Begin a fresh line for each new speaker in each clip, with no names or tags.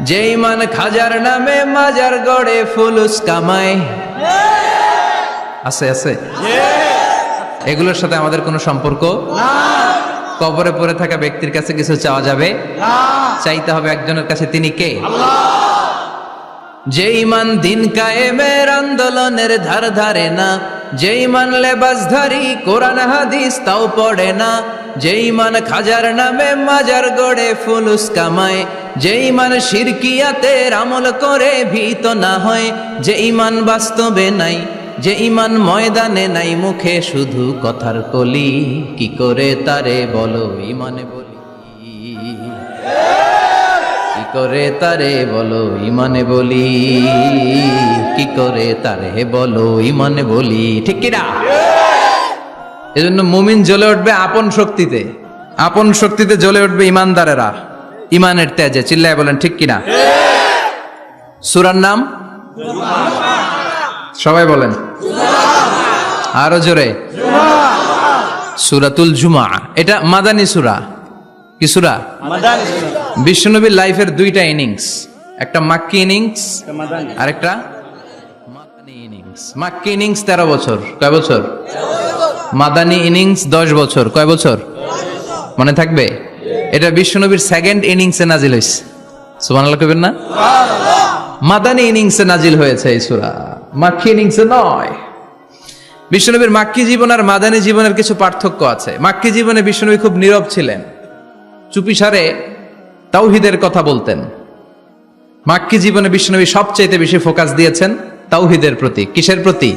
যে ইমান খাজার নামে মাজার গড়ে ফুলুস কামায় আছে আছে? এগুলোর সাথে আমাদের কোনো সম্পর্ক? কবরে পড়ে থাকা ব্যক্তির কাছে কিছু চাওয়া যাবে? চাইতে হবে একজনের কাছে, তিনি কে? যে ইমান দিন কায়েমের আন্দোলনের ধার ধারে না যে ইমান লেবাসধারী কোরআন হাদিস তাও পড়ে না যে ইমান খাজার নামে মাজার গড়ে ফুলুস কামায় যে ইমান শিরকিয়াতের আমল করে ভীত না হয় যে ইমান বাস্তবে নাই যে ইমান ময়দানে নাই, মুখে শুধু কথার কলি, কি করে তারে বলো ইমানে বলি? কি করে তারে বলো ইমানে বলি? কি করে তারে বলো ইমানে বলি? ঠিক কিনা? এজন্য মুমিন জ্বলে উঠবে আপন শক্তিতে আপন শক্তিতে জ্বলে উঠবে ইমানদারেরা। ইমানের তেজে চিল্লায় বলেন ঠিক কিনা? সুরার নাম? সবাই বলেন। আরও জোরে। সুরাতুল জুমা। এটা মাদানী সুরা। কি সুরা? বিশ্বনবীর লাইফের দুইটা ইনিংস। একটা মাক্কি ইনিংস আর একটা মাদানী। ইনিংস। মাক্কি ইনিংস তেরো বছর। কয় বছর। মাদানী ইনিংস দশ বছর। কয় বছর? মনে থাকবে? এটা বিশ্বনবীর সেকেন্ড ইনিংসে নাজিল হয়েছে। সুবহানাল্লাহ কইবেন না? মাদানী ইনিংসে নাজিল হয়েছে এই সূরা। মাক্কি ইনিংসে নয়। বিশ্বনবীর মাক্কি জীবন আর মাদানী জীবনের কিছু পার্থক্য আছে। মাক্কি জীবনে বিশ্বনবী খুব নীরব ছিলেন। চুপিসারে তাওহিদের কথা বলতেন। মাক্কি জীবনে বিশ্বনবী সবচাইতে বেশি ফোকাস দিয়েছেন তাওহিদের প্রতি। কিসের প্রতি?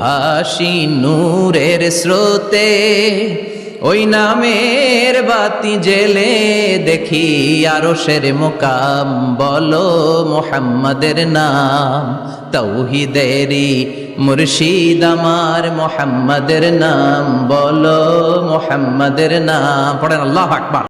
ভাসি নূরের স্রোতে, ওই নামের বাতি জেলে দেখি আরও সের মোকাম, বলো মোহাম্মদের নাম তৌহিদেরি মুর্শিদ আমার মোহাম্মদের নাম, বলো মোহাম্মদের নাম, পড়েন আল্লাহ আকবার।